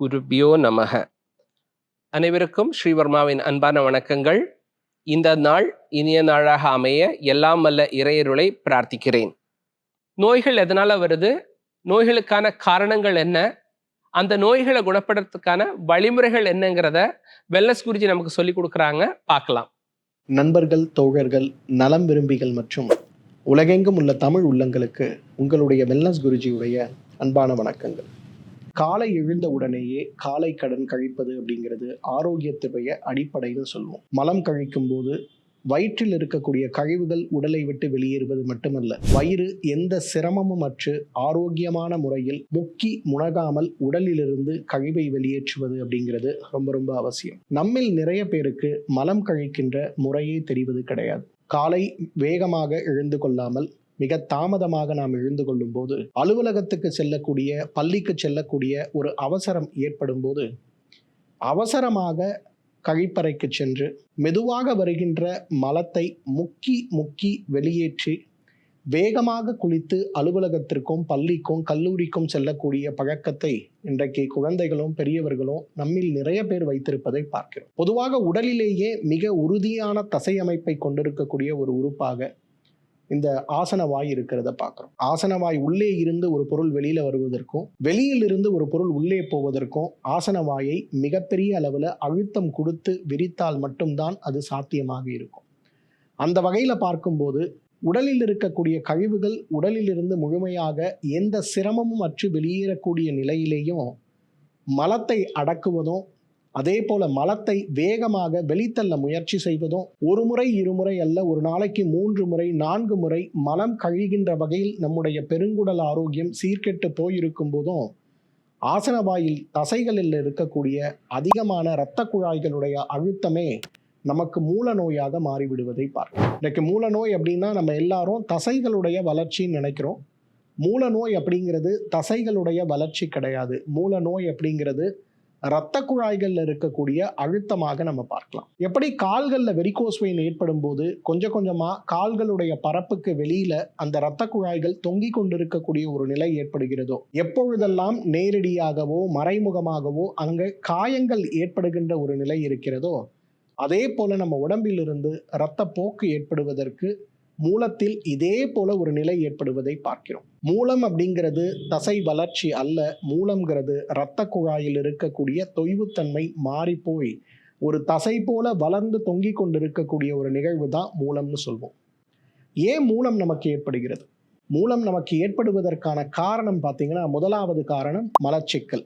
குருபியோ நமக. அனைவருக்கும் ஸ்ரீவர்மாவின் அன்பான வணக்கங்கள். இந்த நாள் இனிய நாளாக அமைய எல்லாம் வல்ல இறையருளை பிரார்த்திக்கிறேன். நோய்கள் எதனால் வருது? நோய்களுக்கான காரணங்கள் என்ன? அந்த நோய்களை குணப்படுறதுக்கான வழிமுறைகள் என்னங்கிறத வெல்லஸ் குருஜி நமக்கு சொல்லி கொடுக்குறாங்க. பார்க்கலாம். நண்பர்கள் தோழர்கள் நலம் விரும்பிகள் மற்றும் உலகெங்கும் உள்ள தமிழ் உள்ளங்களுக்கு உங்களுடைய வெல்லஸ் குருஜியுடைய அன்பான வணக்கங்கள். காலை எழுந்த உடனேயே காலை கடன் கழிப்பது அப்படிங்கிறது ஆரோக்கியத்துடைய அடிப்படைன்னு சொல்லுவோம். மலம் கழிக்கும் போது வயிற்றில் இருக்கக்கூடிய கழிவுகள் உடலை விட்டு வெளியேறுவது மட்டுமல்ல வயிறு எந்த சிரமமும் அற்று ஆரோக்கியமான முறையில் முக்கி முணகாமல் உடலிலிருந்து கழிவை வெளியேற்றுவது அப்படிங்கிறது ரொம்ப ரொம்ப அவசியம். நம்மில் நிறைய பேருக்கு மலம் கழிக்கின்ற முறையே தெரிவது கிடையாது. காலை வேகமாக எழுந்து கொள்ளாமல் மிக தாமதமாக நாம் எழுந்து கொள்ளும் போது அலுவலகத்துக்கு செல்லக்கூடிய பள்ளிக்கு செல்லக்கூடிய ஒரு அவசரம் ஏற்படும் போது அவசரமாக கழிப்பறைக்கு சென்று மெதுவாக வருகின்ற மலத்தை முக்கி முக்கி வெளியேற்றி வேகமாக குளித்து அலுவலகத்திற்கும் பள்ளிக்கும் கல்லூரிக்கும் செல்லக்கூடிய பழக்கத்தை இன்றைக்கு குழந்தைகளும் பெரியவர்களும் நம்மில் நிறைய பேர் வைத்திருப்பதை பார்க்கிறோம். பொதுவாக உடலிலேயே மிக உறுதியான தசை அமைப்பை கொண்டிருக்கக்கூடிய ஒரு உறுப்பாக இந்த ஆசனவாய் இருக்கிறத பார்க்குறோம். ஆசனவாய் உள்ளே இருந்து ஒரு பொருள் வெளியில் வருவதற்கும் வெளியிலிருந்து ஒரு பொருள் உள்ளே போவதற்கும் ஆசனவாயை மிகப்பெரிய அளவில் அழுத்தம் கொடுத்து விரித்தால் மட்டும்தான் அது சாத்தியமாக இருக்கும். அந்த வகையில் பார்க்கும்போது உடலில் இருக்கக்கூடிய கழிவுகள் உடலிலிருந்து முழுமையாக எந்த சிரமமும் அற்று வெளியேறக்கூடிய நிலையிலேயும் மலத்தை அடக்குவதும் அதே போல மலத்தை வேகமாக வெளித்தள்ள முயற்சி செய்வதும் ஒரு முறை இருமுறை அல்ல ஒரு நாளைக்கு மூன்று முறை நான்கு முறை மலம் கழிகின்ற வகையில் நம்முடைய பெருங்குடல் ஆரோக்கியம் சீர்கெட்டு போயிருக்கும் போதும் ஆசனவாயில் தசைகளில் இருக்கக்கூடிய அதிகமான இரத்த குழாய்களுடைய அழுத்தமே நமக்கு மூல நோயாக மாறிவிடுவதை பார்க்கிறோம். இன்னைக்கு மூல நோய் அப்படின்னா நம்ம எல்லாரும் தசைகளுடைய வளர்ச்சின்னு நினைக்கிறோம். மூல நோய் அப்படிங்கிறது தசைகளுடைய வளர்ச்சி கிடையாது. மூல நோய் அப்படிங்கிறது இரத்த குழாய்களில் இருக்கக்கூடிய அழுத்தமாக நம்ம பார்க்கலாம். எப்படி கால்களில் வெரிகோஸ் வெயின் ஏற்படும் போது கொஞ்சம் கொஞ்சமாக கால்களுடைய பரப்புக்கு வெளியில அந்த இரத்த குழாய்கள் தொங்கி கொண்டிருக்கக்கூடிய ஒரு நிலை ஏற்படுகிறதோ எப்பொழுதெல்லாம் நேரடியாகவோ மறைமுகமாகவோ அங்கே காயங்கள் ஏற்படுகின்ற ஒரு நிலை இருக்கிறதோ அதே போல நம்ம உடம்பிலிருந்து இரத்த போக்கு ஏற்படுவதற்கு மூலத்தில் இதே போல ஒரு நிலை ஏற்படுவதை பார்க்கிறோம். மூலம் அப்படிங்கிறது தசை வளர்ச்சி அல்ல மூலம்ங்கிறது இரத்த குழாயில் இருக்கக்கூடிய தொய்வுத்தன்மை மாறி போய் ஒரு தசை போல வளர்ந்து தொங்கி கொண்டிருக்கக்கூடிய ஒரு நிகழ்வு தான் மூலம்னு சொல்வோம். ஏன் மூலம் நமக்கு ஏற்படுகிறது? மூலம் நமக்கு ஏற்படுவதற்கான காரணம் பார்த்தீங்கன்னா முதலாவது காரணம் மலச்சிக்கல்.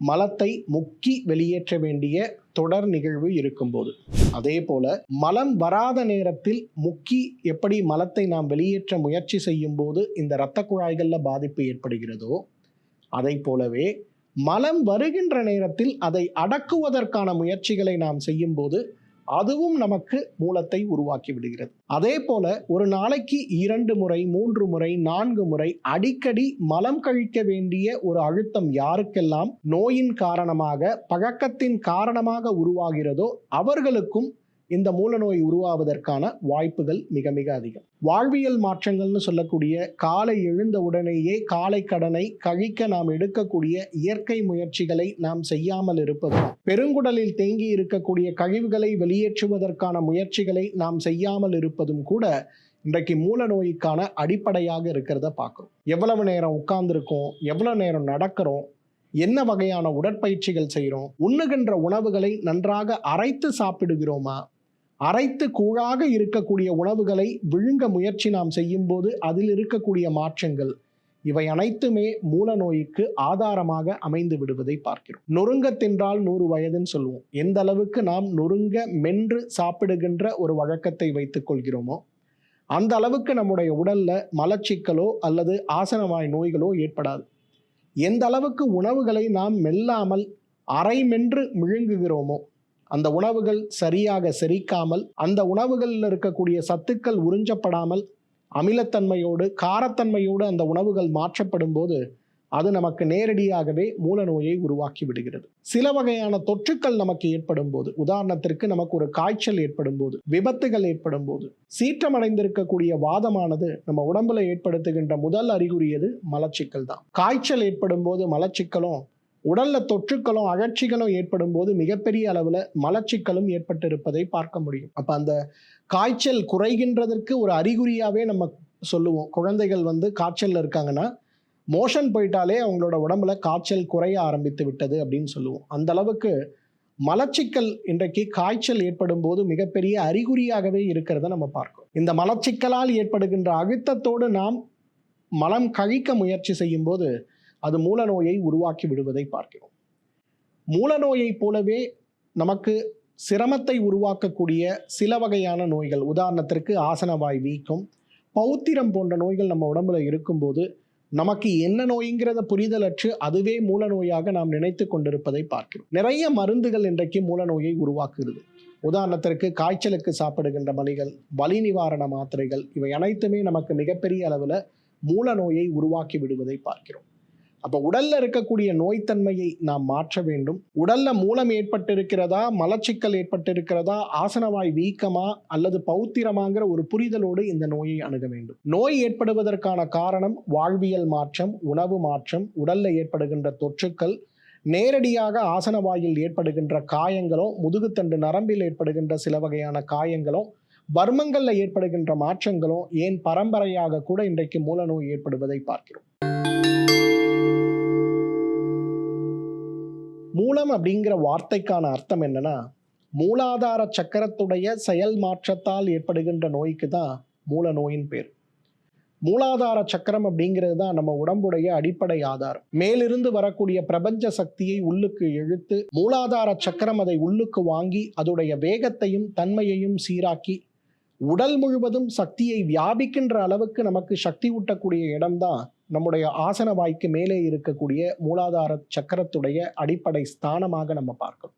மலத்தை முக்கி வெளியேற்ற வேண்டிய தொடர் நிகழ்வு இருக்கும்போது. அதே போல மலம் வராத நேரத்தில் முக்கி எப்படி மலத்தை நாம் வெளியேற்ற முயற்சி செய்யும் போது இந்த இரத்த குழாய்களில் பாதிப்பு ஏற்படுகிறதோ அதை போலவே மலம் வருகின்ற நேரத்தில் அதை அடக்குவதற்கான முயற்சிகளை நாம் செய்யும் போது அதுவும் நமக்கு மூலத்தை உருவாக்கி விடுகிறது. அதே போல ஒரு நாளைக்கு இரண்டு முறை மூன்று முறை நான்கு முறை அடிக்கடி மலம் கழிக்க வேண்டிய ஒரு அழுத்தம் யாருக்கெல்லாம் நோயின் காரணமாக பழக்கத்தின் காரணமாக உருவாகிறதோ அவர்களுக்கும் இந்த மூலநோய் உருவாவதற்கான வாய்ப்புகள் மிக மிக அதிகம். வாழ்வியல் மாற்றங்கள்னு சொல்லக்கூடிய காலை எழுந்த உடனேயே காலை கடனை கழிக்க நாம் எடுக்கக்கூடிய இயற்கை முயற்சிகளை நாம் செய்யாமல் இருப்பதும் பெருங்குடலில் தேங்கி இருக்கக்கூடிய கழிவுகளை வெளியேற்றுவதற்கான முயற்சிகளை நாம் செய்யாமல் இருப்பதும் கூட இன்றைக்கு மூல நோய்க்கான அடிப்படையாக இருக்கிறத பார்க்குறோம். எவ்வளவு நேரம் உட்கார்ந்துருக்கோம் எவ்வளவு நேரம் நடக்கிறோம் என்ன வகையான உடற்பயிற்சிகள் செய்கிறோம் உண்ணுகின்ற உணவுகளை நன்றாக அரைத்து சாப்பிடுகிறோமா அரைத்து கூழாக இருக்கக்கூடிய உணவுகளை விழுங்க முயற்சி நாம் செய்யும்போது அதில் இருக்கக்கூடிய மாற்றங்கள் இவை அனைத்துமே மூல நோய்க்கு ஆதாரமாக அமைந்து விடுவதை பார்க்கிறோம். நொறுங்க தின்றால் நூறு வயதுன்னு சொல்லுவோம். எந்த அளவுக்கு நாம் நொறுங்க மென்று சாப்பிடுகின்ற ஒரு வழக்கத்தை வைத்துக் கொள்கிறோமோ அந்த அளவுக்கு நம்முடைய உடல்ல மலச்சிக்கலோ அல்லது ஆசனவாய் நோய்களோ ஏற்படாது. எந்த அளவுக்கு உணவுகளை நாம் மெல்லாமல் அரை மென்று விழுங்குகிறோமோ அந்த உணவுகள் சரியாக செரிக்காமல் அந்த உணவுகளில் இருக்கக்கூடிய சத்துக்கள் உறிஞ்சப்படாமல் அமிலத்தன்மையோடு காரத்தன்மையோடு அந்த உணவுகள் மாற்றப்படும் போது அது நமக்கு நேரடியாகவே மூல நோயை உருவாக்கி விடுகிறது. சில வகையான தொற்றுக்கள் நமக்கு ஏற்படும் போது உதாரணத்திற்கு நமக்கு ஒரு காய்ச்சல் ஏற்படும் போது விபத்துகள் ஏற்படும் போது சீற்றமடைந்திருக்கக்கூடிய வாதமானது நம்ம உடம்புல ஏற்படுத்துகின்ற முதல் அறிகுறியது மலச்சிக்கல் தான். காய்ச்சல் ஏற்படும் போது மலச்சிக்கலும் உடல்ல தொற்றுக்களும் அழற்சிகளும் ஏற்படும் போது மிகப்பெரிய அளவில் மலச்சிக்கலும் ஏற்பட்டிருப்பதை பார்க்க முடியும். அப்போ அந்த காய்ச்சல் குறைகின்றதற்கு ஒரு அறிகுறியாகவே நம்ம சொல்லுவோம். குழந்தைகள் வந்து காய்ச்சல்ல இருக்காங்கன்னா மோஷன் போயிட்டாலே அவங்களோட உடம்புல காய்ச்சல் குறைய ஆரம்பித்து விட்டது அப்படின்னு சொல்லுவோம். அந்த அளவுக்கு மலச்சிக்கல் இன்றைக்கு காய்ச்சல் ஏற்படும் போது மிகப்பெரிய அறிகுறியாகவே இருக்கிறத நம்ம பார்க்கிறோம். இந்த மலச்சிக்கலால் ஏற்படுகின்ற அழுத்தத்தோடு நாம் மலம் கழிக்க முயற்சி செய்யும் போது அது மூலநோயை உருவாக்கி விடுவதை பார்க்கிறோம். மூல நோயை போலவே நமக்கு சிரமத்தை உருவாக்கக்கூடிய சில வகையான நோய்கள். உதாரணத்திற்கு ஆசனவாய் வீக்கம் பௌத்திரம் போன்ற நோய்கள் நம்ம உடம்புல இருக்கும்போது நமக்கு என்ன நோய்ங்கிறத புரிதலற்று அதுவே மூல நோயாக நாம் நினைத்து கொண்டிருப்பதை பார்க்கிறோம். நிறைய மருந்துகள் இன்றைக்கு மூல நோயை உருவாக்குகிறது. உதாரணத்திற்கு காய்ச்சலுக்கு சாப்பிடுகின்ற மலிகள் வலி நிவாரண மாத்திரைகள் இவை அனைத்துமே நமக்கு மிகப்பெரிய அளவில் மூல நோயை உருவாக்கி விடுவதை பார்க்கிறோம். அப்போ உடல்ல இருக்கக்கூடிய நோய்த்தன்மையை நாம் மாற்ற வேண்டும். உடல்ல மூலம் ஏற்பட்டிருக்கிறதா மலச்சிக்கல் ஏற்பட்டிருக்கிறதா ஆசனவாய் வீக்கமா அல்லது பௌத்திரமாங்கிற ஒரு புரிதலோடு இந்த நோயை அணுக வேண்டும். நோய் ஏற்படுவதற்கான காரணம் வாழ்வியல் மாற்றம் உணவு மாற்றம் உடல்ல ஏற்படுகின்ற தொற்றுக்கள் நேரடியாக ஆசனவாயில் ஏற்படுகின்ற காயங்களோ முதுகுத்தண்டு நரம்பில் ஏற்படுகின்ற சில வகையான காயங்களோ வர்மங்களில் ஏற்படுகின்ற மாற்றங்களோ ஏன் பரம்பரையாக கூட இன்றைக்கு மூலநோய் ஏற்படுவதை பார்க்கிறோம். மூலம் அப்படிங்கிற வார்த்தைக்கான அர்த்தம் என்னன்னா மூலாதார சக்கரத்துடைய செயல் மாற்றத்தால் ஏற்படுகின்ற நோய்க்கு தான் மூல நோயின் பேர். மூலாதார சக்கரம் அப்படிங்கிறது தான் நம்ம உடம்புடைய அடிப்படை ஆதாரம். மேலிருந்து வரக்கூடிய பிரபஞ்ச சக்தியை உள்ளுக்கு இழுத்து மூலாதார சக்கரம் அதை உள்ளுக்கு வாங்கி அதோடைய வேகத்தையும் தன்மையையும் சீராக்கி உடல் முழுவதும் சக்தியை வியாபிக்கின்ற அளவுக்கு நமக்கு சக்தி ஊட்டக்கூடிய இடம்தான் நம்முடைய ஆசன வாய்க்கு மேலே இருக்கக்கூடிய மூலாதார சக்கரத்துடைய அடிப்படை ஸ்தானமாக நம்ம பார்க்கணும்.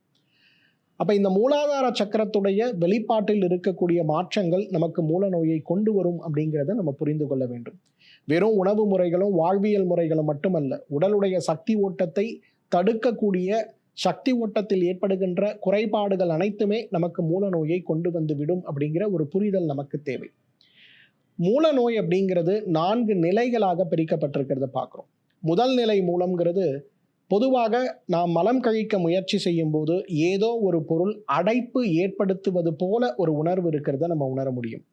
அப்போ இந்த மூலாதார சக்கரத்துடைய வெளிப்பாட்டில் இருக்கக்கூடிய மாற்றங்கள் நமக்கு மூல நோயை கொண்டு வரும் அப்படிங்கிறத நம்ம புரிந்து கொள்ள வேண்டும். வெறும் உணவு முறைகளும் வாழ்வியல் முறைகளும் மட்டுமல்ல உடலுடைய சக்தி ஓட்டத்தை தடுக்கக்கூடிய சக்தி ஓட்டத்தில் ஏற்படுகின்ற குறைபாடுகள் அனைத்துமே நமக்கு மூல நோயை கொண்டு வந்து விடும் அப்படிங்கிற ஒரு புரிதல் நமக்கு தேவை. மூல நோய் அப்படிங்கிறது நான்கு நிலைகளாக பிரிக்கப்பட்டிருக்கிறத பார்க்குறோம். முதல் நிலை மூலம்ங்கிறது பொதுவாக நாம் மலம் கழிக்க முயற்சி செய்யும் போது ஏதோ ஒரு பொருள் அடைப்பு ஏற்படுத்துவது போல ஒரு உணர்வு இருக்கிறத நம்ம உணர முடியும்.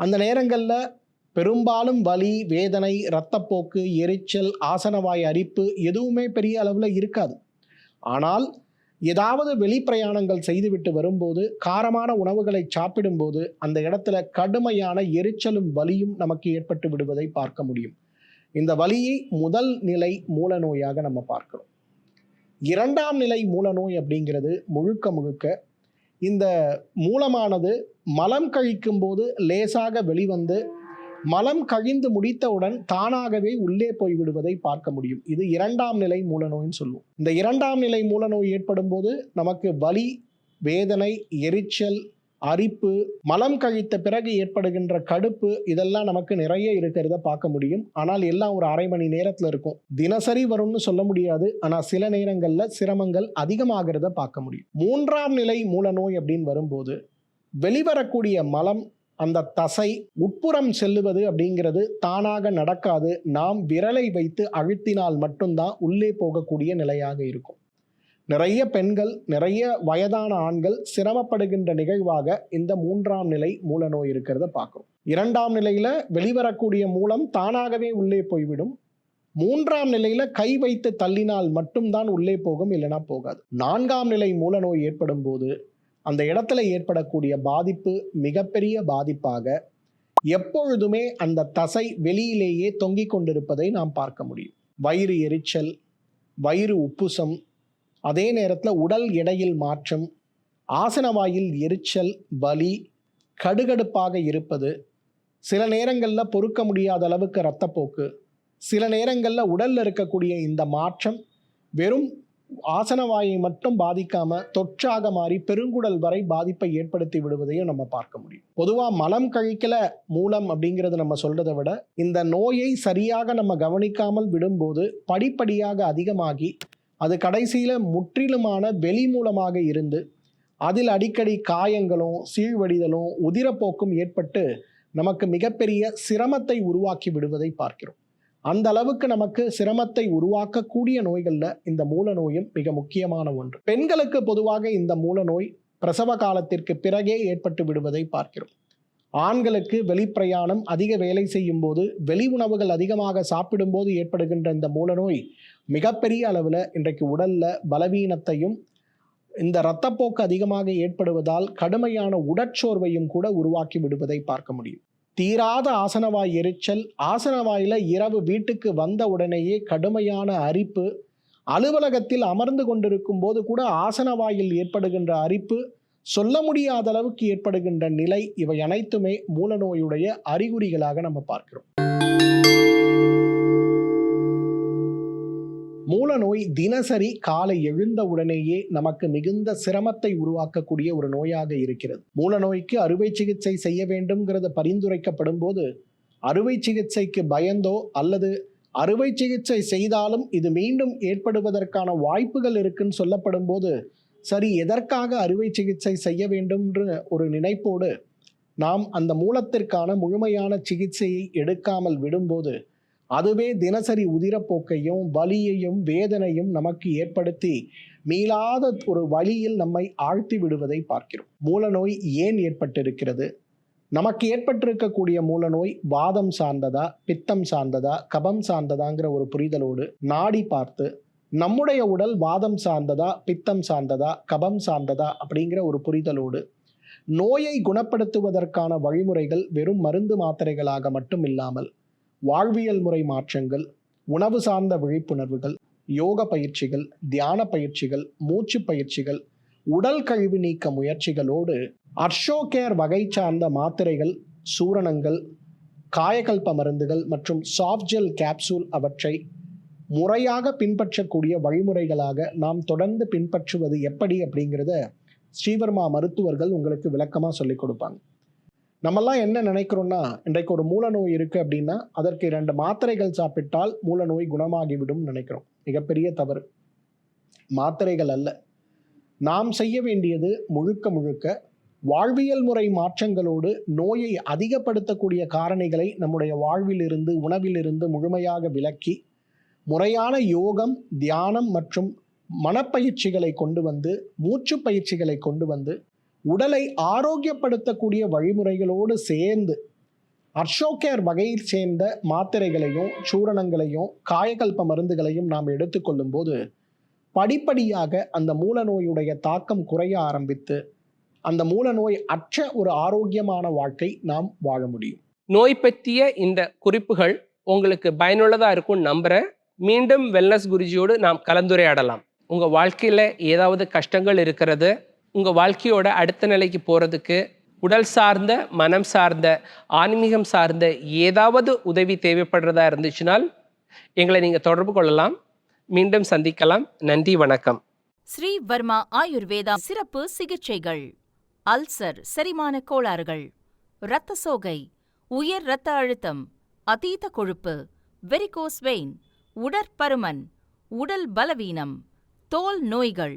அந்த நேரங்களில் பெரும்பாலும் வலி வேதனை இரத்தப்போக்கு எரிச்சல் ஆசனவாய் அரிப்பு எதுவுமே பெரிய அளவில் இருக்காது. ஆனால் ஏதாவது வெளிப்பிரயாணங்கள் செய்துவிட்டு வரும்போது காரமான உணவுகளை சாப்பிடும்போது அந்த இடத்துல கடுமையான எரிச்சலும் வலியும் நமக்கு ஏற்பட்டு விடுவதை பார்க்க முடியும். இந்த வலியை முதல் நிலை மூல நோயாக நம்ம பார்க்கிறோம். இரண்டாம் நிலை மூல நோய் அப்படிங்கிறது முழுக்க முழுக்க இந்த மூலமானது மலம் கழிக்கும் போது லேசாக வெளிவந்து மலம் கழிந்து முடித்தவுடன் தானாகவே உள்ளே போய் விடுவதை பார்க்க முடியும். இது இரண்டாம் நிலை மூலநோய்னு சொல்லுவோம். இந்த இரண்டாம் நிலை மூலநோய் ஏற்படும் போது நமக்கு வலி வேதனை எரிச்சல் அரிப்பு மலம் கழித்த பிறகு ஏற்படுகின்ற கடுப்பு இதெல்லாம் நமக்கு நிறைய இருக்கிறத பார்க்க முடியும். ஆனால் எல்லாம் ஒரு அரை மணி நேரத்தில் இருக்கும். தினசரி வரும்னு சொல்ல முடியாது. ஆனால் சில நேரங்களில் சிரமங்கள் அதிகமாகிறத பார்க்க முடியும். மூன்றாம் நிலை மூலநோய் அப்படின்னு வரும்போது வெளிவரக்கூடிய மலம் அந்த தசை உட்புறம் செல்லுவது அப்படிங்கிறது தானாக நடக்காது. நாம் விரலை வைத்து அழுத்தினால் மட்டும்தான் உள்ளே போகக்கூடிய நிலையாக இருக்கும். நிறைய பெண்கள் நிறைய வயதான ஆண்கள் சிரமப்படுகின்ற நிகழ்வாக இந்த மூன்றாம் நிலை மூல நோய் இருக்கிறத பார்க்கும் இரண்டாம் நிலையில வெளிவரக்கூடிய மூலம் தானாகவே உள்ளே போய்விடும். மூன்றாம் நிலையில கை வைத்து தள்ளினால் மட்டும்தான் உள்ளே போகும் இல்லைனா போகாது. நான்காம் நிலை மூல நோய் ஏற்படும் போது அந்த இடத்துல ஏற்படக்கூடிய பாதிப்பு மிகப்பெரிய பாதிப்பாக எப்பொழுதுமே அந்த தசை வெளியிலேயே தொங்கிக் கொண்டிருப்பதை நாம் பார்க்க முடியும். வயிறு எரிச்சல் வயிறு உப்புசம் அதே நேரத்தில் உடல் எடையில் மாற்றம் ஆசனவாயில் எரிச்சல் வலி கடுகடுப்பாக இருப்பது சில நேரங்களில் பொறுக்க முடியாத அளவுக்கு இரத்தப்போக்கு சில நேரங்களில் உடலில் இருக்கக்கூடிய இந்த மாற்றம் வெறும் ஆசனவாயை மட்டும் பாதிக்காம தொற்றாக மாறி பெருங்குடல் வரை பாதிப்பை ஏற்படுத்தி விடுவதையும் நம்ம பார்க்க முடியும். பொதுவா மலம் கழிக்கல மூலம் அப்படிங்கிறது நம்ம சொல்றதை விட இந்த நோயை சரியாக நம்ம கவனிக்காமல் விடும்போது படிப்படியாக அதிகமாகி அது கடைசியில முற்றிலுமான வெளி மூலமாக இருந்து அதில் அடிக்கடி காயங்களும் சீழ்வடிதலும் உதிரப்போக்கும் ஏற்பட்டு நமக்கு மிகப்பெரிய சிரமத்தை உருவாக்கி விடுவதை பார்க்கிறோம். அந்த அளவுக்கு நமக்கு சிரமத்தை உருவாக்கக்கூடிய நோய்களில் இந்த மூல நோயும் மிக முக்கியமான ஒன்று. பெண்களுக்கு பொதுவாக இந்த மூல நோய் பிரசவ காலத்திற்கு பிறகே ஏற்பட்டு விடுவதை பார்க்கிறோம். ஆண்களுக்கு வெளிப்பிரயாணம் அதிக வேலை செய்யும் போது வெளி உணவுகள் அதிகமாக சாப்பிடும்போது ஏற்படுகின்ற இந்த மூல நோய் மிகப்பெரிய அளவில் இன்றைக்கு உடலில் பலவீனத்தையும் இந்த இரத்தப்போக்கு அதிகமாக ஏற்படுவதால் கடுமையான உடற்சோர்வையும் கூட உருவாக்கி விடுவதை பார்க்க முடியும். தீராத ஆசனவாய் எரிச்சல் ஆசனவாயில இரவு வீட்டுக்கு வந்த உடனேயே கடுமையான அரிப்பு அலுவலகத்தில் அமர்ந்து கொண்டிருக்கும் போது கூட ஆசனவாயில் ஏற்படுகின்ற அரிப்பு சொல்ல முடியாத அளவுக்கு ஏற்படுகின்ற நிலை இவை அனைத்துமே மூலநோயுடைய அறிகுறிகளாக நம்ம பார்க்கிறோம். மூலநோய் தினசரி காலை எழுந்த உடனேயே நமக்கு மிகுந்த சிரமத்தை உருவாக்கக்கூடிய ஒரு நோயாக இருக்கிறது. மூலநோய்க்கு அறுவை சிகிச்சை செய்ய வேண்டும்ங்கிறது பரிந்துரைக்கப்படும் போது அறுவை சிகிச்சைக்கு பயந்தோ அல்லது அறுவை சிகிச்சை செய்தாலும் இது மீண்டும் ஏற்படுவதற்கான வாய்ப்புகள் இருக்குன்னு சொல்லப்படும் போது சரி எதற்காக அறுவை சிகிச்சை செய்ய வேண்டும்ன்ற ஒரு நினைப்போடு நாம் அந்த மூலத்திற்கான முழுமையான சிகிச்சையை எடுக்காமல் விடும்போது அதுவே தினசரி உதிரப்போக்கையும் வலியையும் வேதனையும் நமக்கு ஏற்படுத்தி மீளாத ஒரு வழியில் நம்மை ஆழ்த்தி விடுவதை பார்க்கிறோம். மூலநோய் ஏன் ஏற்பட்டிருக்கிறது? நமக்கு ஏற்பட்டிருக்கக்கூடிய மூலநோய் வாதம் சார்ந்ததா பித்தம் சார்ந்ததா கபம் சார்ந்ததாங்கிற ஒரு புரிதலோடு நாடி பார்த்து நம்முடைய உடல் வாதம் சார்ந்ததா பித்தம் சார்ந்ததா கபம் சார்ந்ததா அப்படிங்கிற ஒரு புரிதலோடு நோயை குணப்படுத்துவதற்கான வழிமுறைகள் வெறும் மருந்து மாத்திரைகளாக மட்டும் இல்லாமல் வாழ்வியல் முறை மாற்றங்கள் உணவு சார்ந்த விழிப்புணர்வுகள் யோக பயிற்சிகள் தியான பயிற்சிகள் மூச்சு பயிற்சிகள் உடல் கழிவு நீக்க முயற்சிகளோடு அர்ஷோகேர் வகை சார்ந்த மாத்திரைகள் சூரணங்கள் காயகல்ப மருந்துகள் மற்றும் சாஃப்ட் ஜெல் கேப்சூல் அவற்றை முறையாக பின்பற்றக்கூடிய வழிமுறைகளாக நாம் தொடர்ந்து பின்பற்றுவது எப்படி அப்படிங்கிறத ஸ்ரீவர்மா மருத்துவர்கள் உங்களுக்கு விளக்கமாக சொல்லிக் கொடுப்பாங்க. நம்மெல்லாம் என்ன நினைக்கிறோம்னா இன்றைக்கு ஒரு மூல நோய் இருக்கு அப்படின்னா அதற்கு இரண்டு மாத்திரைகள் சாப்பிட்டால் மூல நோய் குணமாகிவிடும் நினைக்கிறோம். மிகப்பெரிய தவறு. மாத்திரைகள் அல்ல. நாம் செய்ய வேண்டியது முழுக்க முழுக்க வாழ்வியல் முறை மாற்றங்களோடு நோயை அதிகப்படுத்தக்கூடிய காரணிகளை நம்முடைய வாழ்விலிருந்து உணவிலிருந்து முழுமையாக விலக்கி முறையான யோகம் தியானம் மற்றும் மனப்பயிற்சிகளை கொண்டு வந்து மூச்சு பயிற்சிகளை கொண்டு வந்து உடலை ஆரோக்கியப்படுத்தக்கூடிய வழிமுறைகளோடு சேர்ந்து அர்ஷோகேர் வகையை சேர்ந்த மாத்திரைகளையும் சூரணங்களையும் காயகல்ப மருந்துகளையும் நாம் எடுத்துக்கொள்ளும் போது படிப்படியாக அந்த மூல நோயுடைய தாக்கம் குறைய ஆரம்பித்து அந்த மூல நோய் அற்ற ஒரு ஆரோக்கியமான வாழ்க்கை நாம் வாழ முடியும். நோய் பற்றிய இந்த குறிப்புகள் உங்களுக்கு பயனுள்ளதாக இருக்கும் நம்புகிறேன் மீண்டும் வெல்னஸ் குருஜியோடு நாம் கலந்துரையாடலாம். உங்கள் வாழ்க்கையில் ஏதாவது கஷ்டங்கள் இருக்கிறது உங்க வாழ்க்கையோட அடுத்த நிலைக்கு போறதுக்கு உடல் சார்ந்த மனம் சார்ந்த ஆன்மீகம் சார்ந்த ஏதாவது உதவி தேவைப்படுறதா இருந்துச்சுனால் எங்களை நீங்க தொடர்பு கொள்ளலாம். மீண்டும் சந்திக்கலாம். நன்றி வணக்கம். ஸ்ரீ வர்மா ஆயுர்வேதா சிறப்பு சிகிச்சைகள். அல்சர் செரிமான கோளாறுகள். இரத்த சோகை உயர் இரத்த அழுத்தம் அதீத கொழுப்பு வெரிகோஸ் வெயின் உடற்பருமன் உடல் பலவீனம் தோல் நோய்கள்